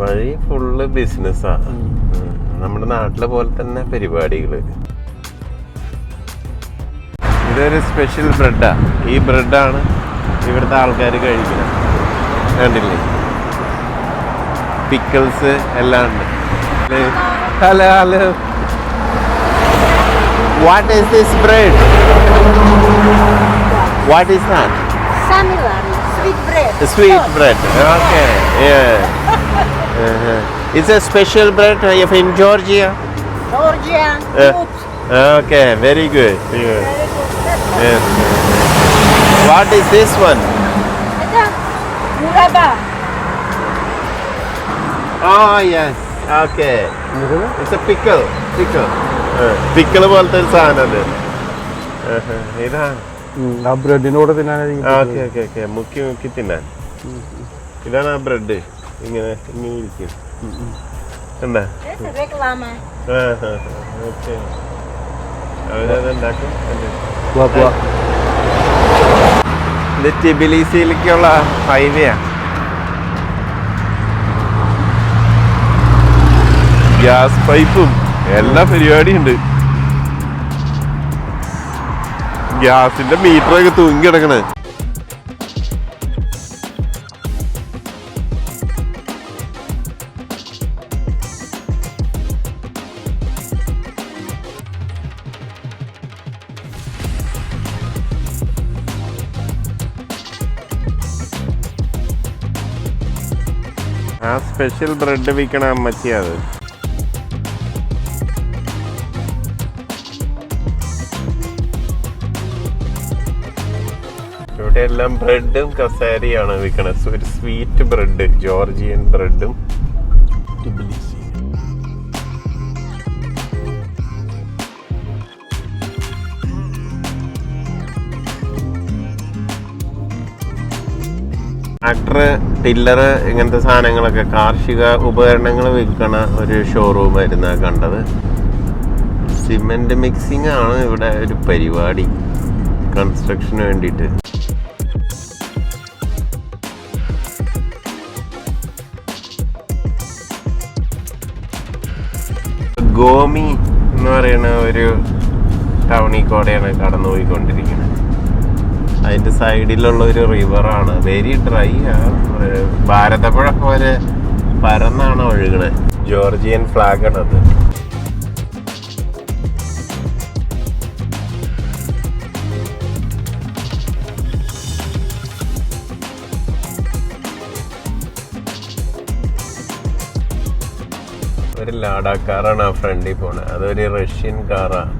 വഴി ഫുള്ള് ബിസിനസ്സാണ് നമ്മുടെ നാട്ടിലെ പോലെ തന്നെ പരിപാടികൾ ഇതൊരു സ്പെഷ്യൽ ബ്രെഡാ ഈ ബ്രെഡാണ് ഇവിടുത്തെ ആൾക്കാർ കഴിക്കുന്നത്. കണ്ടില്ലേ? പിക്കിൾസ് എല്ലാം ഉണ്ട്. Hello hello. What is this bread what is that sweet bread bread. Sweet bread. Uh-huh. It's a special bread uh, in Georgia. Georgia, Uh. Okay. Very good. Very good. Very good. Yes. What is this one? Muraba. Oh yes. Okay. It's a pickle. Pickle. Pickle പോലത്തെ ഒരു സാധനം അത് Uh-huh. ഇതാ ആ ബ്രെഡിന്റെ കൂടെ തിന്നാനായിരിക്കും okay okay okay മുക്കി മുക്കി തിന്നാൻ ഇതാണ് ആ ബ്രെഡ് ഇങ്ങനെ ഇങ്ങനെ ഇരിക്കും എന്താ. ഓക്കെ. അവരത് ഉണ്ടാക്കും പോവാ, പോവാ. ഇത് ടിബിലിസിയിലേക്കുള്ള ഹൈവേയാ ഗ്യാസ് പൈപ്പും എല്ലാ പരിപാടിയും ഉണ്ട് ഗ്യാസിന്റെ മീറ്ററൊക്കെ തൂങ്ങി കിടക്കണേ. സ്പെഷ്യൽ ബ്രെഡ് വിൽക്കണ അമ്മച്ചി അത്. ഇവിടെ എല്ലാം ബ്രെഡും കസേരയാണ് വിൽക്കണത് ഒരു സ്വീറ്റ് ബ്രെഡ് ജോർജിയൻ ബ്രെഡും ട്രാക്ടർ ടില്ലർ ഇങ്ങനത്തെ സാധനങ്ങളൊക്കെ കാർഷിക ഉപകരണങ്ങൾ വിൽക്കണ ഒരു ഷോറൂം ആയിരുന്നു കണ്ടത്. സിമെന്റ് മിക്സിംഗ് ആണ് ഇവിടെ ഒരു പരിപാടി. കൺസ്ട്രക്ഷന് വേണ്ടിയിട്ട്. ഗോമി എന്ന് പറയുന്ന ഒരു ടൗണിൽ കൂടെയാണ് കടന്നുപോയിക്കൊണ്ടിരിക്കുന്നത്. അതിന്റെ സൈഡിലുള്ള ഒരു റിവറാണ് വെരി ഡ്രൈ ആണ് ഭാരതപ്പുഴ പോലെ പരന്നാണ് ഒഴുകണത് ജോർജിയൻ ഫ്ലാഗ് ആണത്. ഒരു ലാഡാക്കാറാണ് ആ ഫ്രണ്ടിൽ പോണത് അതൊരു റഷ്യൻ കാറാണ്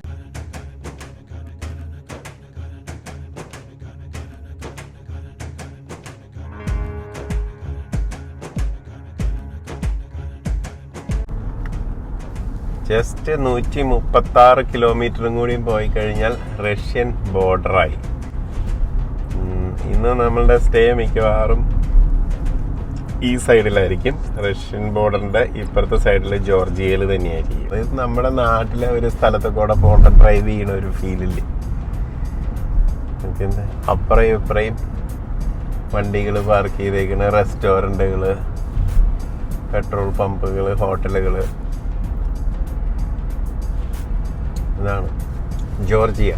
ജസ്റ്റ് നൂറ്റി മുപ്പത്തി ആറ് കിലോമീറ്ററും കൂടി പോയി കഴിഞ്ഞാൽ റഷ്യൻ ബോർഡറായി. ഇന്ന് നമ്മളുടെ സ്റ്റേ മിക്കവാറും ഈ സൈഡിലായിരിക്കും. റഷ്യൻ ബോർഡറിന്റെ ഇപ്പുറത്തെ സൈഡിൽ ജോർജിയയിൽ തന്നെയായിരിക്കും. അതായത് നമ്മുടെ നാട്ടിലെ ഒരു സ്ഥലത്ത് കൂടെ പോണ്ട ഡ്രൈവ് ചെയ്യണ ഒരു ഫീലില്ലേ പിന്നെ അപ്പുറയും ഇപ്പുറയും വണ്ടികൾ പാർക്ക് ചെയ്തേക്കണ റെസ്റ്റോറന്റുകൾ പെട്രോൾ പമ്പുകൾ ഹോട്ടലുകൾ ഇതാണ് ജോർജിയ.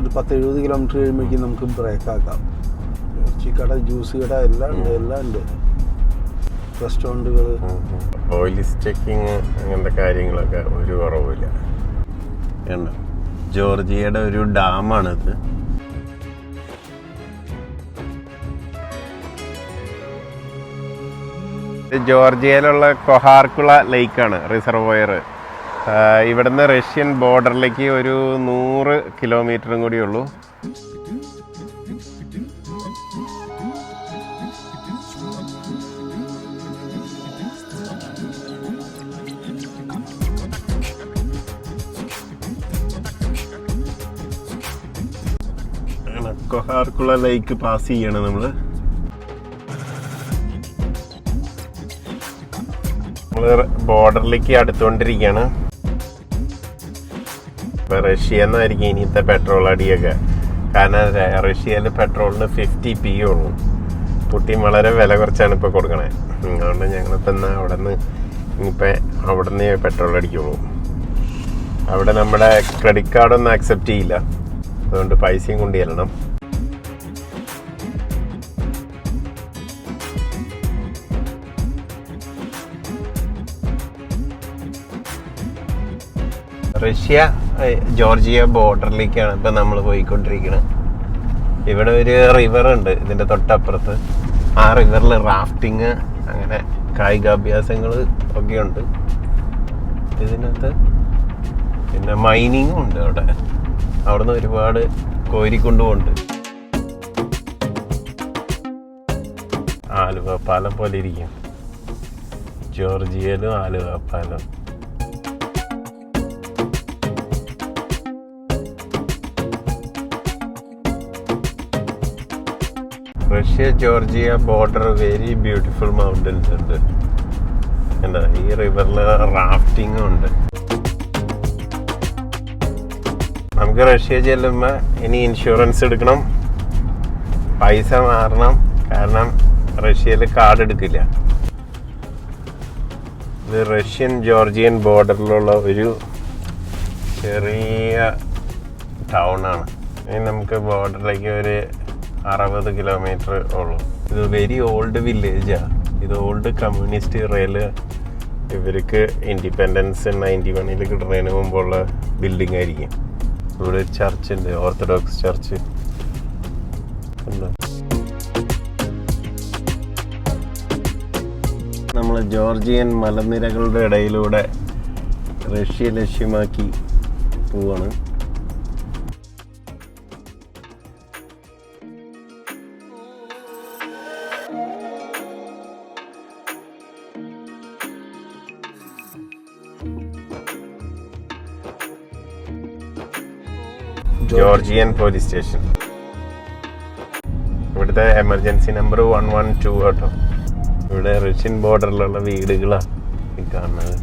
ഒരു പത്ത് എഴുപത് കിലോമീറ്റർ കഴിയുമ്പോഴേക്കും നമുക്ക് ബ്രേക്കാക്കാം ആക്കാം. ഇറച്ചി കട ജ്യൂസ് കട എല്ലാം ഉണ്ട് എല്ലാം ഉണ്ട്. റെസ്റ്റോറന്റുകൾ ഓയിൽ ചെക്കിങ് അങ്ങനത്തെ കാര്യങ്ങളൊക്കെ ഒരു കുറവുമില്ല. ജോർജിയയുടെ ഒരു ഡാമാണിത്. ഇത് ജോർജിയയിലുള്ള കൊഹാർക്കുള ലേക്കാണ് റിസർവോയർ ഇവിടുന്ന് റഷ്യൻ ബോർഡറിലേക്ക് ഒരു നൂറ് കിലോമീറ്ററും കൂടി ഉള്ളൂ. അങ്ങനെ കൊഹാർക്കുള ലേക്ക് പാസ് ചെയ്യണം നമ്മൾ നമ്മൾ ബോർഡറിലേക്ക് അടുത്തുകൊണ്ടിരിക്കുകയാണ്. ഇപ്പൊ റഷ്യ എന്നായിരിക്കും ഇനിയത്തെ പെട്രോൾ അടിയൊക്കെ. കാരണം റഷ്യയിൽ പെട്രോളിന് ഫിഫ്റ്റി പി ഉള്ളൂ. പുട്ടി വളരെ വില കുറച്ചാണ് ഇപ്പൊ കൊടുക്കണേ. അതുകൊണ്ട് ഞങ്ങളിപ്പോൾ എന്നാൽ അവിടെ നിന്ന് ഇനിയിപ്പോൾ അവിടെ നിന്ന് പെട്രോൾ അടിക്കുള്ളൂ. അവിടെ നമ്മുടെ ക്രെഡിറ്റ് കാർഡൊന്നും അക്സെപ്റ്റ് ചെയ്യില്ല. അതുകൊണ്ട് പൈസയും കൊണ്ട് ചെല്ലണം റഷ്യ ജോർജിയ ബോർഡറിലേക്കാണ് ഇപ്പം നമ്മൾ പോയിക്കൊണ്ടിരിക്കുന്നത് ഇവിടെ ഒരു റിവർ ഉണ്ട് ഇതിന്റെ തൊട്ടപ്പുറത്ത്. ആ റിവറിൽ റാഫ്റ്റിങ് അങ്ങനെ കായികാഭ്യാസങ്ങൾ ഒക്കെ ഉണ്ട്. ഇതിനകത്ത് പിന്നെ മൈനിങ്ങും ഉണ്ട് അവിടെ. അവിടുന്ന് ഒരുപാട് കോരിക്കൊണ്ടുമുണ്ട് ആലുവ പാലം പോലെ ഇരിക്കും. ജോർജിയയിലും ആലുവ പാലം. Russia Georgia border very beautiful mountains ഉണ്ട്. എന്താ ഈ റിവറിൽ റാഫ്റ്റിംഗും ഉണ്ട്. നമുക്ക് റഷ്യ ചെല്ലുമ്പോൾ ഇനി ഇൻഷുറൻസ് എടുക്കണം. പൈസ മാറണം. കാരണം റഷ്യയിൽ കാർഡ് എടുക്കില്ല. ഇത് റഷ്യൻ ജോർജിയൻ ബോർഡറിലുള്ള ഒരു ചെറിയ ടൗണാണ് ഇനി നമുക്ക് ബോർഡറിലേക്ക് ഒരു അറുപത് കിലോമീറ്റർ ഉള്ളൂ. ഇത് വെരി ഓൾഡ് വില്ലേജാ ഇത് ഓൾഡ് കമ്മ്യൂണിസ്റ്റ് റെയിൽ ഇവർക്ക് ഇൻഡിപെൻഡൻസ് നയന്റി വണ്ണിൽ കിട്ടുന്നതിന് മുമ്പുള്ള ബിൽഡിംഗ് ആയിരിക്കും. ഇവിടെ ഒരു ചർച്ച് ഉണ്ട് ഓർത്തഡോക്സ് ചർച്ച് നമ്മൾ ജോർജിയൻ മലനിരകളുടെ ഇടയിലൂടെ റഷ്യ ലക്ഷ്യമാക്കി പോവാണ്. Georgian police station. ഇവിടുത്തെ emergency number one one two കേട്ടോ. ഇവിടെ റഷ്യൻ ബോർഡറിലുള്ള വീടുകളാണ് ഈ കാണുന്നത്.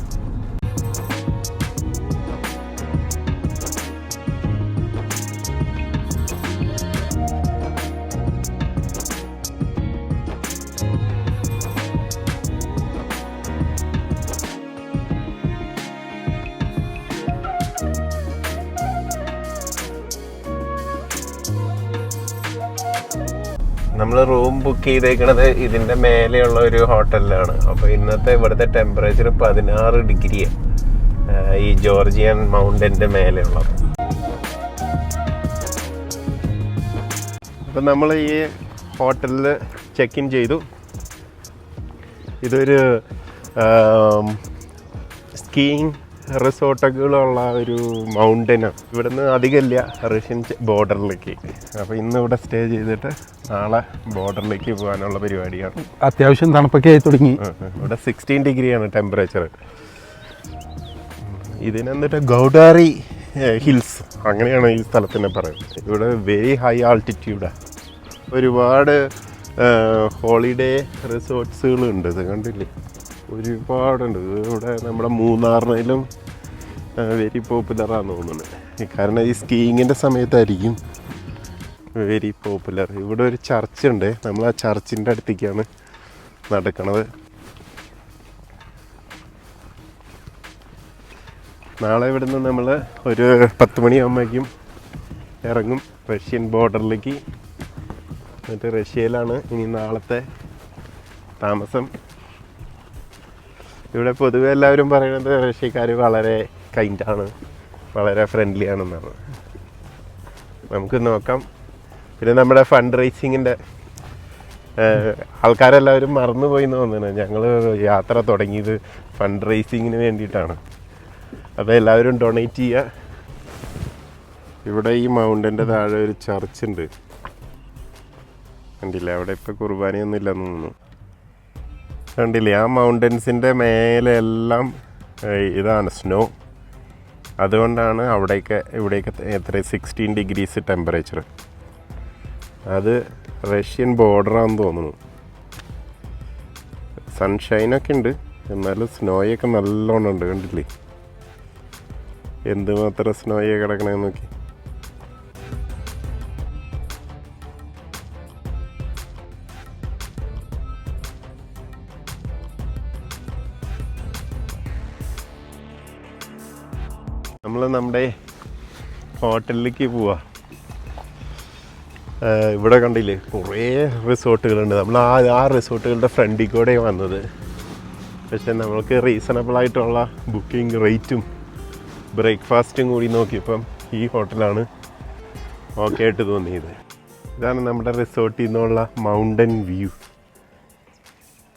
നമ്മൾ റൂം ബുക്ക് ചെയ്തേക്കണത് ഇതിന്റെ മേലെയുള്ള ഒരു ഹോട്ടലിലാണ്. അപ്പോൾ ഇന്നത്തെ ഇവിടുത്തെ ടെമ്പറേച്ചർ പതിനാറ് ഡിഗ്രിയാണ് ഈ ജോർജിയൻ മൗണ്ടന്റെ മേലെയുള്ളത് അപ്പം നമ്മൾ ഈ ഹോട്ടലിൽ ചെക്ക് ഇൻ ചെയ്തു. ഇതൊരു സ്കീയിങ് റിസോർട്ടുകളുള്ള ഒരു മൗണ്ടനാണ് ഇവിടുന്ന് അധികമില്ല റഷ്യൻ ബോർഡറിലേക്ക് അപ്പോൾ ഇന്ന് ഇവിടെ സ്റ്റേ ചെയ്തിട്ട് നാളെ ബോർഡറിലേക്ക് പോകാനുള്ള പരിപാടിയാണ്. അത്യാവശ്യം തണുപ്പൊക്കെ ആയി തുടങ്ങി. ഇവിടെ സിക്സ്റ്റീൻ ഡിഗ്രിയാണ് ടെമ്പറേച്ചർ ഇതിനെന്നിട്ട് ഗൗഡാറി ഹിൽസ് അങ്ങനെയാണ് ഈ സ്ഥലത്തിനെ പറയുന്നത്. ഇവിടെ വെരി ഹൈ ആൾട്ടിറ്റ്യൂഡാണ് ഒരുപാട് ഹോളിഡേ റിസോർട്ട്സുകളുണ്ട് ഇത് കണ്ടില്ലേ? ഒരുപാടുണ്ട്. ഇവിടെ നമ്മുടെ മൂന്നാറിനും വെരി പോപ്പുലറാന്ന് തോന്നുന്നുണ്ട്. കാരണം ഈ സ്കീയിങ്ങിന്റെ സമയത്തായിരിക്കും വെരി പോപ്പുലർ ഇവിടെ ഒരു ചർച്ച് ഉണ്ട് നമ്മൾ ആ ചർച്ചിന്റെ അടുത്തേക്കാണ് നടക്കണത്. നാളെ ഇവിടുന്ന് നമ്മൾ ഒരു പത്ത് മണിയാകുമ്പോഴേക്കും ഇറങ്ങും. റഷ്യൻ ബോർഡറിലേക്ക് എന്നിട്ട് റഷ്യയിലാണ് ഇനി നാളത്തെ താമസം. ഇവിടെ പൊതുവെ എല്ലാവരും പറയുന്നത് റഷ്യക്കാർ വളരെ കൈൻഡാണ് വളരെ ഫ്രണ്ട്ലി ആണെന്നാണ്. നമുക്ക് നോക്കാം. പിന്നെ നമ്മുടെ ഫണ്ട് റേസിങ്ങിന്റെ ആൾക്കാരെല്ലാവരും മറന്നുപോയി എന്ന് തോന്നുന്നു. ഞങ്ങൾ യാത്ര തുടങ്ങിയത് ഫണ്ട് റേസിങ്ങിന് വേണ്ടിയിട്ടാണ്. അപ്പോൾ എല്ലാവരും ഡൊണേറ്റ് ചെയ്യുക ഇവിടെ ഈ മൗണ്ടന്റെ താഴെ ഒരു ചർച്ച് ഉണ്ട്. കണ്ടില്ല? അവിടെ ഇപ്പോൾ കുർബാനയൊന്നും ഇല്ലെന്ന് തോന്നുന്നു. കണ്ടില്ലേ ആ മൗണ്ടൻസിന്റെ മേലെ എല്ലാം ഇതാണ് സ്നോ അതുകൊണ്ടാണ് അവിടേക്ക് ഇവിടേക്ക് എത്ര സിക്സ്റ്റീൻ ഡിഗ്രീസ് ടെമ്പറേച്ചർ അത് റഷ്യൻ ബോർഡറാന്ന് തോന്നുന്നു. സൺഷൈനൊക്കെ ഉണ്ട് എന്നാലും സ്നോയൊക്കെ നല്ലോണം ഉണ്ട് കണ്ടില്ലേ? എന്തുമാത്രം സ്നോയെ കിടക്കണമെന്ന് നോക്കി. നമ്മുടെ ഹോട്ടലിലേക്ക് പോവാ. ഇവിടെ കണ്ടില്ലേ? കുറേ റിസോർട്ടുകളുണ്ട്. നമ്മൾ ആ ആ റിസോർട്ടുകളുടെ ഫ്രണ്ടിൽ കൂടെ വന്നത്. പക്ഷെ നമ്മൾക്ക് റീസണബിൾ ആയിട്ടുള്ള ബുക്കിംഗ് റേറ്റും ബ്രേക്ക്ഫാസ്റ്റും കൂടി നോക്കിയപ്പം ഈ ഹോട്ടലാണ് ഓക്കെ ആയിട്ട് തോന്നിയത്. ഇതാണ് നമ്മുടെ റിസോർട്ടിൽ നിന്നുള്ള മൗണ്ടൻ വ്യൂ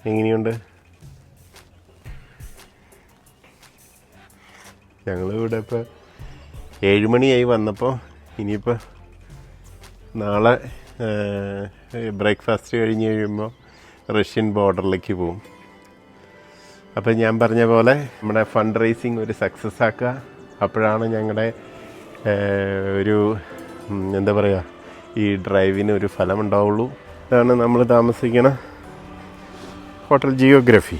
എങ്ങനെയുണ്ട്? ഞങ്ങൾ ഇവിടെ ഇപ്പോൾ ഏഴുമണിയായി വന്നപ്പോൾ ഇനിയിപ്പോൾ നാളെ ബ്രേക്ക്ഫാസ്റ്റ് കഴിഞ്ഞ് കഴിയുമ്പോൾ റഷ്യൻ ബോർഡറിലേക്ക് പോവും. അപ്പോൾ ഞാൻ പറഞ്ഞ പോലെ നമ്മുടെ ഫണ്ട് റേസിങ് ഒരു സക്സസ് ആക്കുക. അപ്പോഴാണ് ഞങ്ങളുടെ ഒരു എന്താ പറയുക ഈ ഡ്രൈവിന് ഒരു ഫലമുണ്ടാവുള്ളൂ ഇതാണ് നമ്മൾ താമസിക്കണ ഹോട്ടൽ ജിയോഗ്രഫി.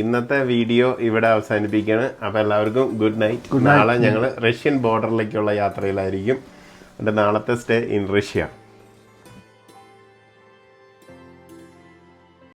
ഇന്നത്തെ വീഡിയോ ഇവിടെ അവസാനിപ്പിക്കുകയാണ്. അപ്പോൾ എല്ലാവർക്കും ഗുഡ് നൈറ്റ് നാളെ ഞങ്ങൾ റഷ്യൻ ബോർഡറിലേക്കുള്ള യാത്രയിലായിരിക്കും. എന്റെ നാളത്തെ സ്റ്റേ ഇൻ റഷ്യ